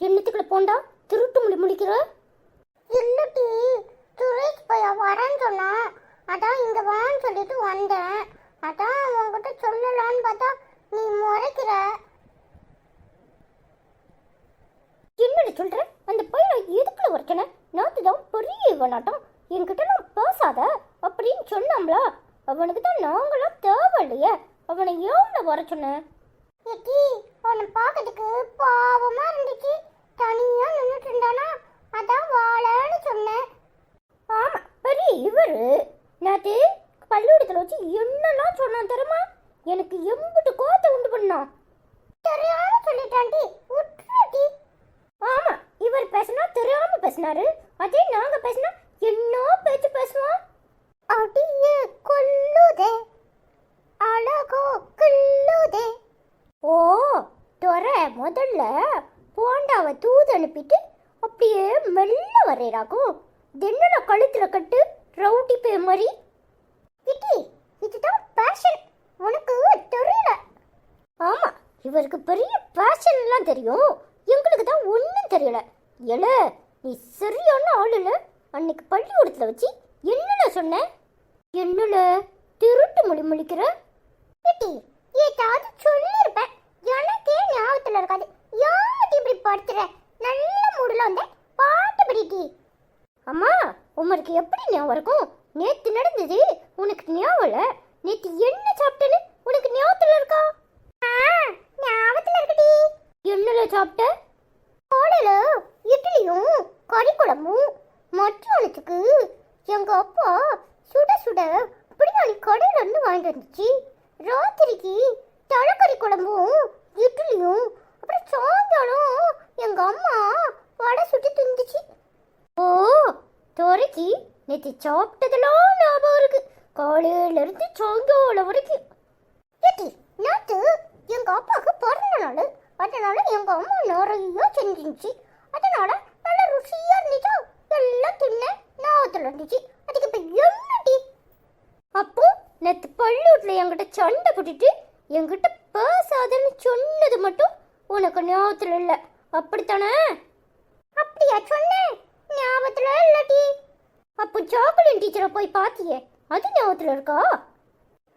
என்னத்துக்குள்ள போண்டா? திருட்டு முடி முடிக்கிற இல்லட்டி சுரேஷ் பையா வரேன்னு சொன்னான் அதான் இங்க வான்னு சொல்லிட்டு வந்தேன். அதான் உன்கிட்ட சொல்லலான்னு பார்த்தா நீ முறைக்கிற. என்னடி சொல்ற? அந்த பையன் எதுக்குள்ள உரைக்கன? நாத்து தான் பெரிய இவனாட்டம். என்கிட்ட நான் பேசாத. அப்படின்னு சொன்னாம்ல. அவனுக்கு தான் நாங்களாம் தேவையில்லையே. அவனை ஏன் வர சொன்னேன் உன்னை பார்க்கறதுக்கு பாவமா இருந்துச்சு. தனியா நின்றுட்டு இருந்தானா அதான் வாழன்னு சொன்னேன். ஆமா பெரிய இவரு. நேத்து பள்ளிக்கூடத்துல வச்சு என்னெல்லாம் சொன்னான் தெரியுமா? எனக்கு எம்பிட்டு கோத்தை உண்டு பண்ணான். தெரியாம சொல்லிட்டாண்டி உட்றாட்டி. ஆமா இவர் பேசினா தெரியாம பேசினாரு. அதே நாங்க பேசினா என்ன பேச்சு பேசுவோம் அப்படியே கொல்லுதே. அழகோ கிள்ளுதே. ஓ துறை முதல்ல போண்டாவை தூது அனுப்பிட்டு அப்படியே மெல்ல வரையறாக்கும் தின்னல கழுத்துல கட்டு ரவுடி பே மாதிரி. இட்டி இதுதான் பேஷன் உனக்கு தெரியல. ஆமா இவருக்கு பெரிய பேஷன் எல்லாம் தெரியும். எங்களுக்கு தான் ஒன்றும் தெரியல. எல நீ சரியான ஆளுல அன்னைக்கு பள்ளிக்கூடத்தில் வச்சு என்னல சொன்ன? என்னல? திருட்டு மொழி முழிக்கிற? இட்டி ஏதாவது சொல்லியிருப்பேன் எனக்கே ஞாபகத்துல இருக்காது. அம்மா உமருக்கு எப்படி ஞாபகம் இருக்கும்? நேத்து நடந்தது உனக்கு ஞாபகம் இல்ல? நேத்து என்ன சாப்பிட்டேன்னு உனக்கு ஞாபகத்துல இருக்கா? ஞாபகத்துல இருக்குடி. என்னல சாப்பிட்ட? காலையில இட்லியும் கறி குழம்பும் மற்றவனுக்கு எங்க அப்பா சுட சுட பிரியாணி கடையில இருந்து வாங்கிட்டு வந்துச்சு. ராத்திரிக்கு தலக்கறி குழம்பும் இட்லியும் அப்புறம் சாயங்காலம் எங்க அம்மா வடை சுட்டு திந்துச்சு ஓ துறைக்கு நேற்று சாப்பிட்டதெல்லாம் ஞாபகம் இருக்கு. காலையில இருந்து சாயங்காலம் வரைக்கும். ஏட்டி நேத்து எங்க அப்பாவுக்கு பிறந்த நாள். அதனால எங்க அம்மா நிறைய செஞ்சிருந்துச்சு. அதனால நல்ல ருசியா இருந்துச்சா? எல்லாம் தின்ன ஞாபகத்தில் இருந்துச்சு. அதுக்கு இப்ப என்னடி? அப்போ நேற்று பள்ளியூட்டில் என்கிட்ட சண்டை போட்டுட்டு என்கிட்ட பேசாதன்னு சொன்னது மட்டும் உனக்கு ஞாபகத்தில் இல்லை. அப்படித்தானே? அப்படியா சொன்னேன். ஞாபகத்துல இல்லடி. அப்போ சாக்லேட் டீச்சரை போய் பாத்தியே? அது ஞாபகத்துல இருக்கா?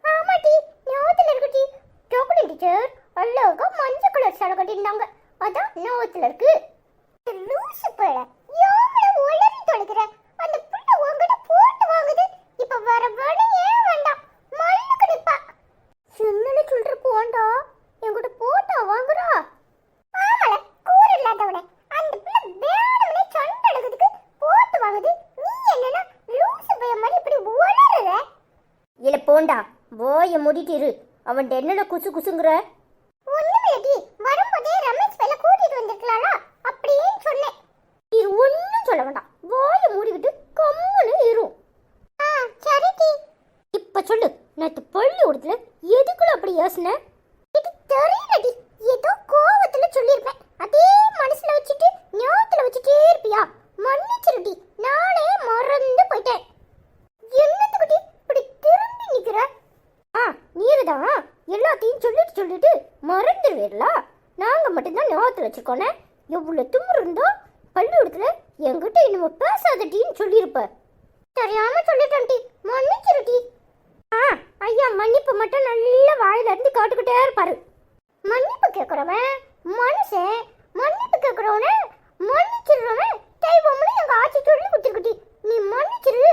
ஆமாடி ஞாபகத்துல இருக்குடி. சாக்லேட் டீச்சர் அழகா மஞ்சள் கலர் சேலை கட்டியிருந்தாங்க. அதான் ஞாபகத்துல இருக்கு. லூசு பிள்ளை எவ்வளவு உளறி தொலைக்கிற அந்த பிள்ளை உங்ககிட்ட போட்டு வாங்குது இப்ப வர வழியே வேண்டாம் மல்லுக்கு நிப்பா சின்னனு சொல்ற போண்டா என்கிட்ட போட்டா வாங்குறா ஆமால கூறு இல்லாதவனே அந்த பிள்ளை வேணும்னே சண்டை எடுக்கிறதுக்கு போட்டு வாங்குது நீ என்னன்னா லூசு பையன் மாதிரி இப்படி உளறுற இல்ல போண்டா போய மூடிட்டு இரு. அவன் என்னல குசு குசுங்கிற? ஒண்ணுமில்லடி வரும்போதே ரமேஷ் பையில கூட்டிட்டு வந்திருக்கலாம்ல அப்படின்னு சொன்னேன். இது ஒன்றும் சொல்ல வேண்டாம். போய மூடிக்கிட்டு கம்முன்னு இரு. ஆ சரிடி இப்ப சொல்லு நேத்து பள்ளிக்கூடத்துல எதுக்குள்ள அப்படி யோசனை? இது தெரியலடி ஏதோ கோவத்துல சொல்லிருப்பேன் அதே மனசுல வச்சுட்டு ஞாபகத்துல வச்சுட்டே இருப்பியா? மன்னிச்சிருடி நானே எல்லாத்தையும் சொல்லிட்டு சொல்லிட்டு மறந்துடுவீர்களா? நாங்கள் மட்டும்தான் ஞாபகத்தில் வச்சுருக்கோனே எவ்வளோ திமிரு இருந்தோ பள்ளிக்கூடத்தில் என்கிட்ட இனிமே பேசாதட்டின்னு சொல்லியிருப்ப. தெரியாம சொல்லிட்டேன்டி மன்னிச்சிருடி ஆ ஐயா மன்னிப்பு மட்டும் நல்ல வாயிலிருந்து காட்டுக்கிட்டே இருப்பாரு. மன்னிப்பு கேட்குறவன் மனுஷன் மன்னிப்பு கேட்குறவன மன்னிச்சிடுறவன் தெய்வம்னு எங்க ஆட்சி சொல்லி கொடுத்துருக்குடி நீ மன்னிச்சிரு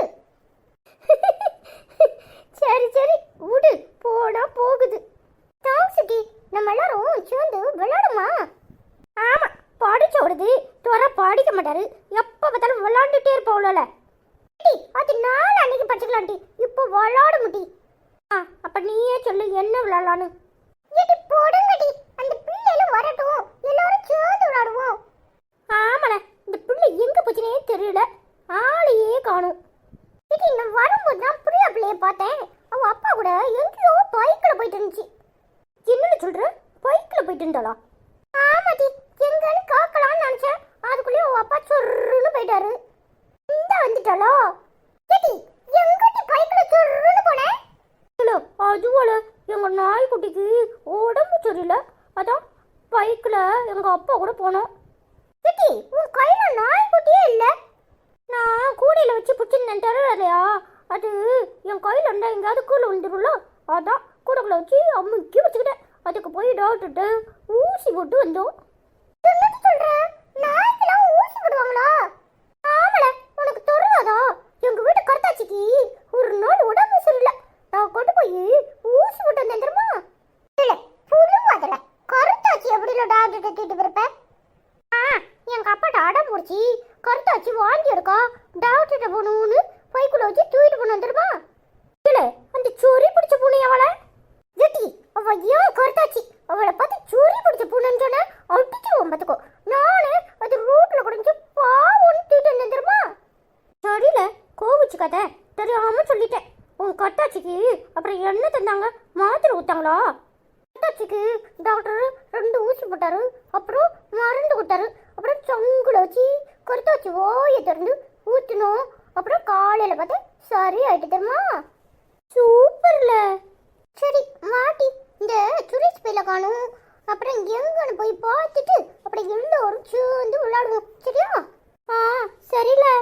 சரி சரி விடு போனா போகுது தாங்க்ஸ்டி நம்ம எல்லாரும் சேர்ந்து விளையாடுமா ஆமா படிச்ச விடுது துவர படிக்க எப்போ எப்ப பார்த்தாலும் விளாண்டுட்டே இருப்போம்ல அது நாள் அன்னைக்கு படிச்சுக்கலாம்டி இப்போ விளையாட முட்டி ஆ அப்போ நீயே சொல்லு என்ன விளாடலான்னு. ஏடி போடுங்கடி. அந்த பிள்ளைகளும் வரட்டும். எல்லாரும் சேர்ந்து விளையாடுவோம் ஆமால இந்த பிள்ளை எங்க போச்சுனே தெரியல. ஆளையே காணும். இது நான் வரும்போது தான் பிரியா பிள்ளைய பார்த்தேன். அவ அப்பா கூட எங்கேயோ பைக்கில் போயிட்டு இருந்துச்சு. என்னன்னு சொல்ற? பைக்கில் போயிட்டு இருந்தாளா? ஆமாடி எங்கன்னு காக்கலாம்னு நினைச்சேன் அதுக்குள்ளேயே உன் அப்பா சொருன்னு போயிட்டாரு இந்த வந்துட்டாளோ ஏடி எங்கிட்ட பைக்கில் சொருன்னு போனேன் இல்ல அதுவோல எங்க நாய்க்குட்டிக்கு உடம்பு சரியில்லை அதான் பைக்கில் எங்கள் அப்பா கூட போனோம். சிட்டி உன் கையில் நாய்க்குட்டியே இல்லை? நான் கூடையில் வச்சு பிடிச்சிருந்தேன் தரலையா அது என் கையில் இருந்தால் எங்கேயாவது கீழே விழுந்துரும்ல? அதான் கூடைக்குள்ள வச்சு அம்முக்கி வச்சுக்கிட்டேன். அதுக்கு போய் டாக்டர்கிட்ட ஊசி போட்டு வந்தோம். என்னடி சொல்ற? நாய்க்கெல்லாம் ஊசி போடுவாங்களா? ஆமல உனக்கு தெரியாதா எங்க வீட்டு கருத்தாச்சிக்கு ஒரு நாள் உடம்பு சரியில்லை நான் கொண்டு போய் ஊசி போட்டு வந்தேன் தெரியுமா இல்ல புழுவாதல கருத்தாச்சி எப்படி இல்ல டாக்டர் கட்டிட்டு பிறப்ப ஆ, எங்க அப்பாட்ட அடம் பிடிச்சி கருத்தாச்சி டாக்டர் எடுக்கா டாக்டர்கிட்ட போகணும்னு பைக்குள்ள வச்சு தூக்கிட்டு போன வந்துருமா இல்லை அந்த சொறி பிடிச்ச பூனை அவளை. ஜெட்டி அவ ஏன் கருத்தாச்சு? அவளை பார்த்து சொறி பிடிச்ச பூனைன்னு சொன்ன. அடிச்சுவோம் பார்த்துக்கோ. நானே அது ரோட்ல குடிஞ்சு பாவம்னு தூக்கிட்டு வந்துருமா தெரியுமா? சரியில கோவிச்சுக்காத தெரியாம சொல்லிட்டேன். உன் கட்டாச்சிக்கு அப்புறம் என்ன தந்தாங்க? மாத்திரை ஊத்தாங்களா கட்டாச்சிக்கு டாக்டர் ரெண்டு ஊசி போட்டாரு. அப்புறம் மருந்து கொடுத்தாரு. அப்புறம் சங்குல வச்சு கருத்தாச்சி ஓய திறந்து ஊற்றணும் அப்புறம் காலையில் பார்த்தா சரி ஆகிட்டு தெரியுமா? சூப்பர்ல. சரி மாட்டி இந்த சுரேஷ் பையில காணும். அப்புறம் எங்கன்னு போய் பார்த்துட்டு அப்புறம் எல்லோரும் சேர்ந்து விளையாடுவோம். சரியா? ஆ சரியில்லை